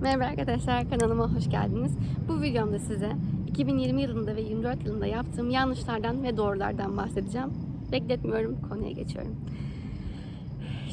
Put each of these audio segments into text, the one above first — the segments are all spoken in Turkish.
Merhaba arkadaşlar kanalıma hoş geldiniz. Bu videomda size 2020 yılında ve 24 yılında yaptığım yanlışlardan ve doğrulardan bahsedeceğim. Bekletmiyorum konuya geçiyorum.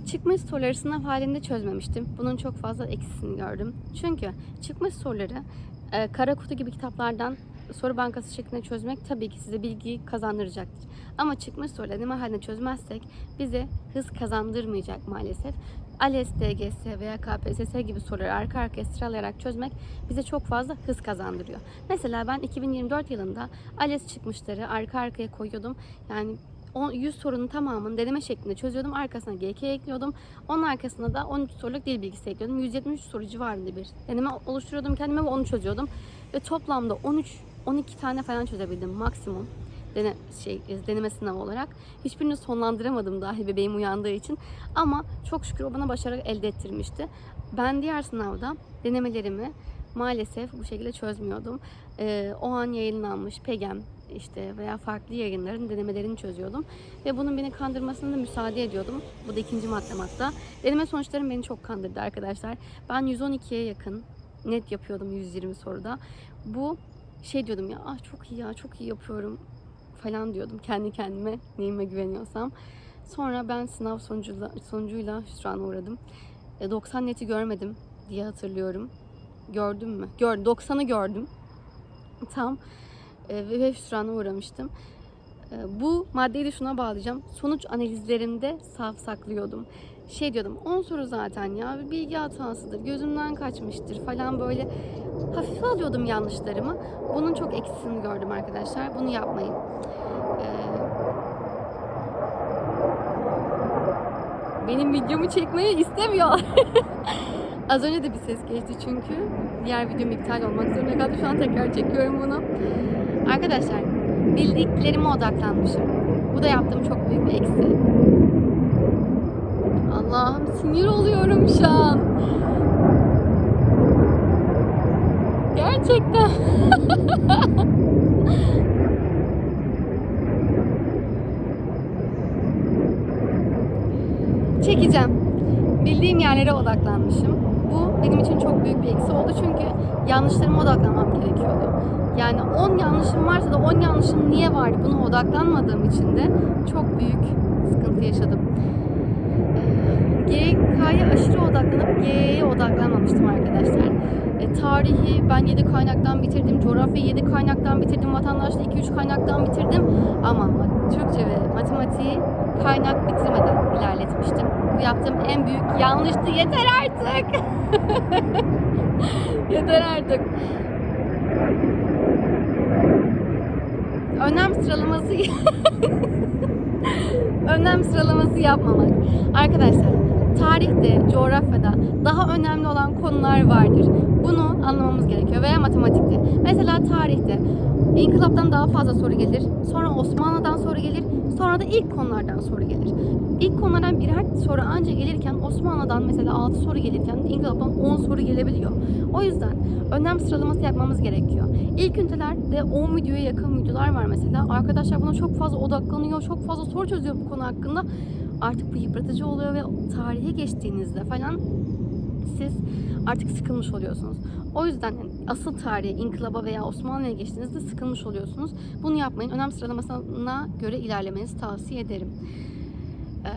Çıkmış soruları sınav halinde çözmemiştim. Bunun çok fazla eksisini gördüm. Çünkü çıkmış soruları e, kara kutu gibi kitaplardan soru bankası şeklinde çözmek tabii ki size bilgiyi kazandıracaktır. Ama çıkmış soruları deneme halinde çözmezsek bize hız kazandırmayacak maalesef. ALES, DGS veya KPSS gibi soruları arka arkaya sıralayarak çözmek bize çok fazla hız kazandırıyor. Mesela ben 2024 yılında ALES çıkmışları arka arkaya koyuyordum. Yani 10 100 sorunun tamamını deneme şeklinde çözüyordum. Arkasına GK ekliyordum. Onun arkasına da 13 soruluk dil bilgisi ekliyordum. 173 soru civarında bir deneme oluşturuyordum kendime ve onu çözüyordum. Ve toplamda 13 12 tane falan çözebildim maksimum. Dene, şey, deneme sınavı olarak. Hiçbirini sonlandıramadım dahi bebeğim uyandığı için. Ama çok şükür o bana başarı elde ettirmişti. Ben diğer sınavda denemelerimi maalesef bu şekilde çözmüyordum. Ee, o an yayınlanmış PEGEM işte veya farklı yayınların denemelerini çözüyordum. Ve bunun beni kandırmasına da müsaade ediyordum. Bu da ikinci maddem hatta. Deneme sonuçlarım beni çok kandırdı arkadaşlar. Ben 112'ye yakın net yapıyordum 120 soruda. Bu şey diyordum ya ah çok iyi ya çok iyi yapıyorum falan diyordum kendi kendime neyime güveniyorsam. Sonra ben sınav sonucuyla, sonucuyla hüsrana uğradım. E, 90 neti görmedim diye hatırlıyorum. Gördüm mü? Gördüm. 90'ı gördüm. Tam e, ve hüsrana uğramıştım. E, bu maddeyi de şuna bağlayacağım. Sonuç analizlerimde saf saklıyordum. Şey diyordum 10 soru zaten ya bir bilgi hatasıdır, gözümden kaçmıştır falan böyle hafife alıyordum yanlışlarımı. Bunun çok eksisini gördüm arkadaşlar. Bunu yapmayın. Ee, benim videomu çekmeyi istemiyor. Az önce de bir ses geçti çünkü. Diğer videom iptal olmak zorunda kaldı. Şu an tekrar çekiyorum bunu. Arkadaşlar bildiklerime odaklanmışım. Bu da yaptığım çok büyük bir eksi. Allah'ım sinir oluyorum şu an. Gerçekten. Çekeceğim. Bildiğim yerlere odaklanmışım. Bu benim için çok büyük bir eksi oldu çünkü yanlışlarıma odaklanmam gerekiyordu. Yani 10 yanlışım varsa da 10 yanlışım niye var buna odaklanmadığım için de çok büyük sıkıntı yaşadım. GK'ya aşırı odaklanıp G'ye odaklanmamıştım arkadaşlar. E, tarihi ben 7 kaynaktan bitirdim, coğrafyayı 7 kaynaktan bitirdim, vatandaşlığı 2-3 kaynaktan bitirdim. Ama Türkçe ve matematiği kaynak bitirmeden ilerletmiştim. Bu yaptığım en büyük yanlıştı. Yeter artık. Yeter artık. Önem sıralaması önem sıralaması yapmamak. Arkadaşlar tarihte, coğrafyada daha önemli olan konular vardır. Bunu anlamamız gerekiyor veya matematikte. Mesela tarihte İnkılaptan daha fazla soru gelir. Sonra Osmanlı'dan soru gelir. Sonra da ilk konulardan soru gelir. İlk konulardan birer soru anca gelirken Osmanlı'dan mesela 6 soru gelirken İnkılaptan 10 soru gelebiliyor. O yüzden önem sıralaması yapmamız gerekiyor. İlk ünitelerde 10 videoya yakın videolar var mesela. Arkadaşlar buna çok fazla odaklanıyor, çok fazla soru çözüyor bu konu hakkında. Artık bu yıpratıcı oluyor ve tarihe geçtiğinizde falan siz artık sıkılmış oluyorsunuz. O yüzden yani asıl tarihe, inkılaba veya Osmanlı'ya geçtiğinizde sıkılmış oluyorsunuz. Bunu yapmayın. Önem sıralamasına göre ilerlemenizi tavsiye ederim. Ee,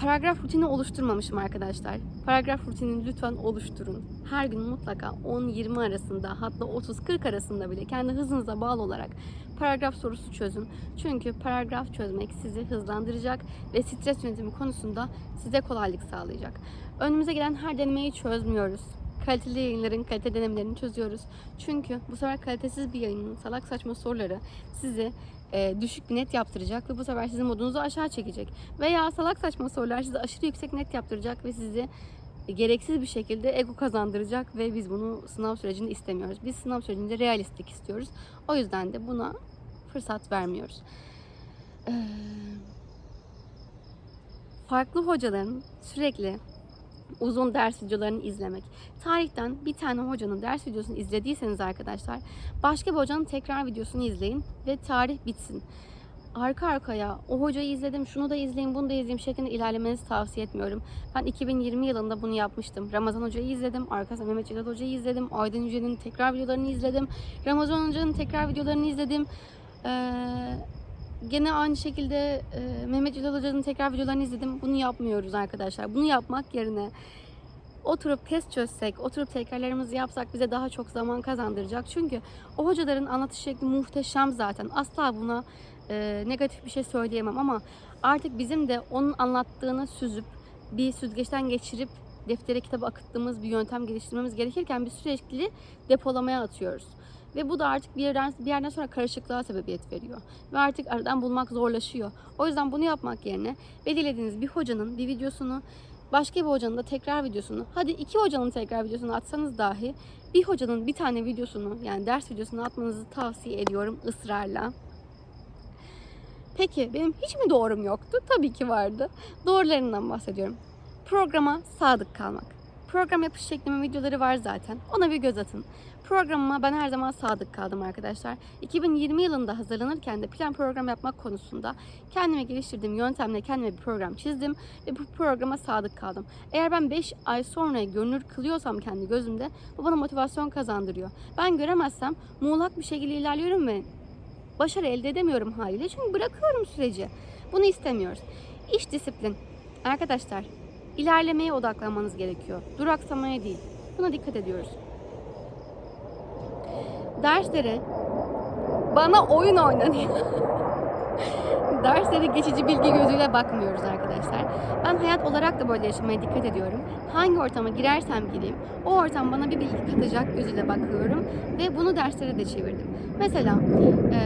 paragraf rutini oluşturmamışım arkadaşlar. Paragraf rutinini lütfen oluşturun. Her gün mutlaka 10-20 arasında hatta 30-40 arasında bile kendi hızınıza bağlı olarak paragraf sorusu çözün. Çünkü paragraf çözmek sizi hızlandıracak ve stres yönetimi konusunda size kolaylık sağlayacak. Önümüze gelen her denemeyi çözmüyoruz. Kaliteli yayınların kalite denemelerini çözüyoruz. Çünkü bu sefer kalitesiz bir yayının salak saçma soruları sizi e, düşük bir net yaptıracak ve bu sefer sizin modunuzu aşağı çekecek. Veya salak saçma sorular sizi aşırı yüksek net yaptıracak ve sizi gereksiz bir şekilde ego kazandıracak ve biz bunu sınav sürecinde istemiyoruz. Biz sınav sürecinde realistlik istiyoruz. O yüzden de buna fırsat vermiyoruz. Ee, farklı hocaların sürekli uzun ders videolarını izlemek. Tarihten bir tane hocanın ders videosunu izlediyseniz arkadaşlar başka bir hocanın tekrar videosunu izleyin ve tarih bitsin. arka arkaya o hocayı izledim, şunu da izleyin, bunu da izleyeyim şeklinde ilerlemenizi tavsiye etmiyorum. Ben 2020 yılında bunu yapmıştım. Ramazan Hoca'yı izledim, arkasında Mehmet Celat Hoca'yı izledim, Aydın Yücel'in tekrar videolarını izledim, Ramazan Hoca'nın tekrar videolarını izledim. Ee, gene aynı şekilde e, Mehmet Celal Hoca'nın tekrar videolarını izledim. Bunu yapmıyoruz arkadaşlar. Bunu yapmak yerine oturup test çözsek, oturup tekrarlarımızı yapsak bize daha çok zaman kazandıracak. Çünkü o hocaların anlatış şekli muhteşem zaten. Asla buna e, negatif bir şey söyleyemem ama artık bizim de onun anlattığını süzüp bir süzgeçten geçirip deftere kitaba akıttığımız bir yöntem geliştirmemiz gerekirken bir sürekli depolamaya atıyoruz. Ve bu da artık bir yerden, bir yerden sonra karışıklığa sebebiyet veriyor. Ve artık aradan bulmak zorlaşıyor. O yüzden bunu yapmak yerine belirlediğiniz bir hocanın bir videosunu başka bir hocanın da tekrar videosunu, hadi iki hocanın tekrar videosunu atsanız dahi bir hocanın bir tane videosunu yani ders videosunu atmanızı tavsiye ediyorum ısrarla. Peki benim hiç mi doğrum yoktu? Tabii ki vardı. Doğrularından bahsediyorum. Programa sadık kalmak. Program yapış şeklimin videoları var zaten. Ona bir göz atın. Programıma ben her zaman sadık kaldım arkadaşlar. 2020 yılında hazırlanırken de plan program yapmak konusunda kendime geliştirdiğim yöntemle kendime bir program çizdim ve bu programa sadık kaldım. Eğer ben 5 ay sonra görünür kılıyorsam kendi gözümde bu bana motivasyon kazandırıyor. Ben göremezsem muğlak bir şekilde ilerliyorum ve başarı elde edemiyorum haliyle. Çünkü bırakıyorum süreci. Bunu istemiyoruz. İş disiplin. Arkadaşlar ilerlemeye odaklanmanız gerekiyor. Duraksamaya değil. Buna dikkat ediyoruz. Derslere bana oyun oynanıyor. Derslere geçici bilgi gözüyle bakmıyoruz arkadaşlar. Ben hayat olarak da böyle yaşamaya dikkat ediyorum. Hangi ortama girersem gireyim, o ortam bana bir bilgi katacak gözüyle bakıyorum ve bunu derslere de çevirdim. Mesela e,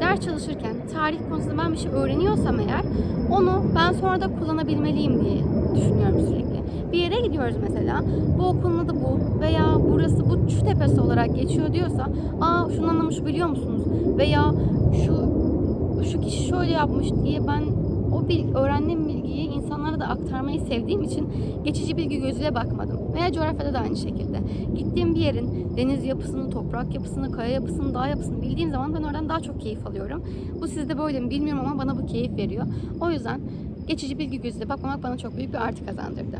ders çalışırken tarih konusunda ben bir şey öğreniyorsam eğer onu ben sonra da kullanabilmeliyim diye düşünüyorum sürekli. Bir yere gidiyoruz mesela. Bu okulun adı bu veya burası bu şu tepesi olarak geçiyor diyorsa aa şunu anlamış biliyor musunuz? Veya şu şu kişi şöyle yapmış diye ben o bilgi, öğrendiğim bilgiyi insanlara da aktarmayı sevdiğim için geçici bilgi gözüyle bakmadım. Veya coğrafyada da aynı şekilde. Gittiğim bir yerin deniz yapısını, toprak yapısını, kaya yapısını, dağ yapısını bildiğim zaman ben oradan daha çok keyif alıyorum. Bu sizde böyle mi bilmiyorum ama bana bu keyif veriyor. O yüzden geçici bilgi gözüyle bakmamak bana çok büyük bir artı kazandırdı.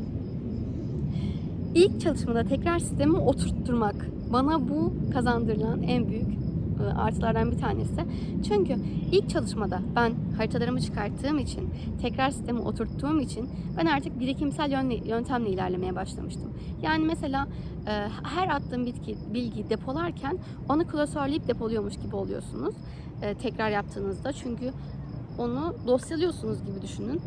İlk çalışmada tekrar sistemi oturtturmak bana bu kazandırılan en büyük artılardan bir tanesi. Çünkü ilk çalışmada ben haritalarımı çıkarttığım için, tekrar sistemi oturttuğum için ben artık birikimsel yöntemle ilerlemeye başlamıştım. Yani mesela e, her attığım bitki, bilgi depolarken onu klasörleyip depoluyormuş gibi oluyorsunuz. e, tekrar yaptığınızda çünkü onu dosyalıyorsunuz gibi düşünün.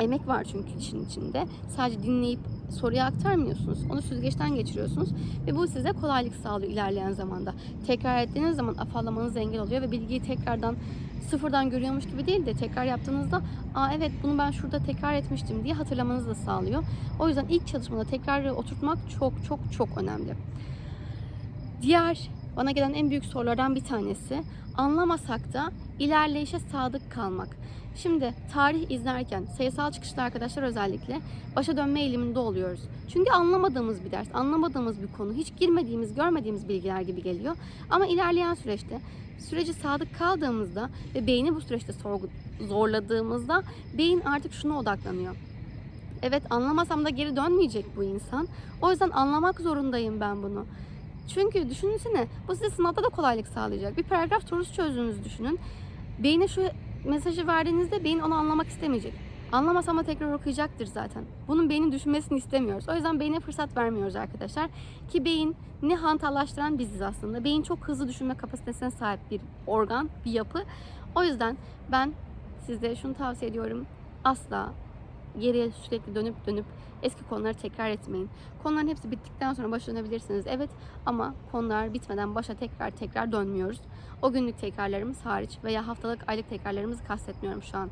Emek var çünkü işin içinde. Sadece dinleyip soruya aktarmıyorsunuz. Onu süzgeçten geçiriyorsunuz ve bu size kolaylık sağlıyor ilerleyen zamanda. Tekrar ettiğiniz zaman afallamanız engel oluyor ve bilgiyi tekrardan sıfırdan görüyormuş gibi değil de tekrar yaptığınızda aa evet bunu ben şurada tekrar etmiştim diye hatırlamanızı da sağlıyor. O yüzden ilk çalışmada tekrarı oturtmak çok çok çok önemli. Diğer bana gelen en büyük sorulardan bir tanesi anlamasak da ilerleyişe sadık kalmak. Şimdi tarih izlerken sayısal çıkışlı arkadaşlar özellikle başa dönme eğiliminde oluyoruz. Çünkü anlamadığımız bir ders, anlamadığımız bir konu, hiç girmediğimiz, görmediğimiz bilgiler gibi geliyor. Ama ilerleyen süreçte süreci sadık kaldığımızda ve beyni bu süreçte zorladığımızda beyin artık şuna odaklanıyor. Evet anlamasam da geri dönmeyecek bu insan. O yüzden anlamak zorundayım ben bunu. Çünkü düşünsene bu size sınavda da kolaylık sağlayacak. Bir paragraf sorusu çözdüğünüzü düşünün. Beyne şu mesajı verdiğinizde beyin onu anlamak istemeyecek. Anlamasam da tekrar okuyacaktır zaten. Bunun beynin düşünmesini istemiyoruz. O yüzden beyne fırsat vermiyoruz arkadaşlar. Ki beyin ne hantallaştıran biziz aslında. Beyin çok hızlı düşünme kapasitesine sahip bir organ, bir yapı. O yüzden ben size şunu tavsiye ediyorum. Asla geriye sürekli dönüp dönüp eski konuları tekrar etmeyin. Konuların hepsi bittikten sonra başa dönebilirsiniz. Evet ama konular bitmeden başa tekrar tekrar dönmüyoruz. O günlük tekrarlarımız hariç veya haftalık aylık tekrarlarımızı kastetmiyorum şu an.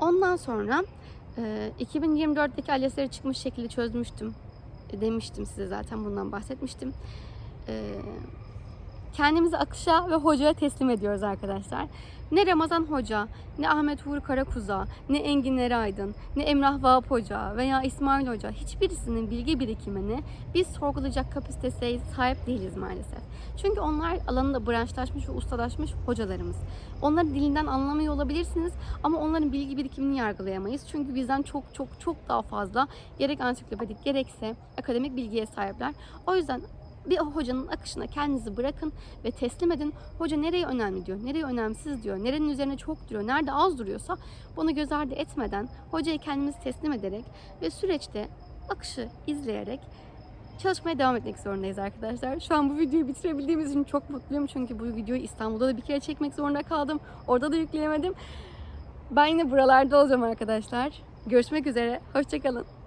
Ondan sonra e, 2024'teki ALES'leri çıkmış şekilde çözmüştüm. E, demiştim size zaten bundan bahsetmiştim. Kendimizi akışa ve hocaya teslim ediyoruz arkadaşlar. Ne Ramazan Hoca, ne Ahmet Uğur Karakuza, ne Engin Eraydın, ne Emrah Vahap Hoca veya İsmail Hoca hiçbirisinin bilgi birikimini biz sorgulayacak kapasiteye sahip değiliz maalesef. Çünkü onlar alanında branşlaşmış ve ustalaşmış hocalarımız. Onların dilinden anlamıyor olabilirsiniz ama onların bilgi birikimini yargılayamayız. Çünkü bizden çok çok çok daha fazla gerek ansiklopedik gerekse akademik bilgiye sahipler. O yüzden bir hocanın akışına kendinizi bırakın ve teslim edin. Hoca nereye önemli diyor, nereye önemsiz diyor, nerenin üzerine çok duruyor, nerede az duruyorsa bunu göz ardı etmeden hocaya kendimizi teslim ederek ve süreçte akışı izleyerek çalışmaya devam etmek zorundayız arkadaşlar. Şu an bu videoyu bitirebildiğimiz için çok mutluyum. Çünkü bu videoyu İstanbul'da da bir kere çekmek zorunda kaldım. Orada da yükleyemedim. Ben yine buralarda olacağım arkadaşlar. Görüşmek üzere. Hoşçakalın.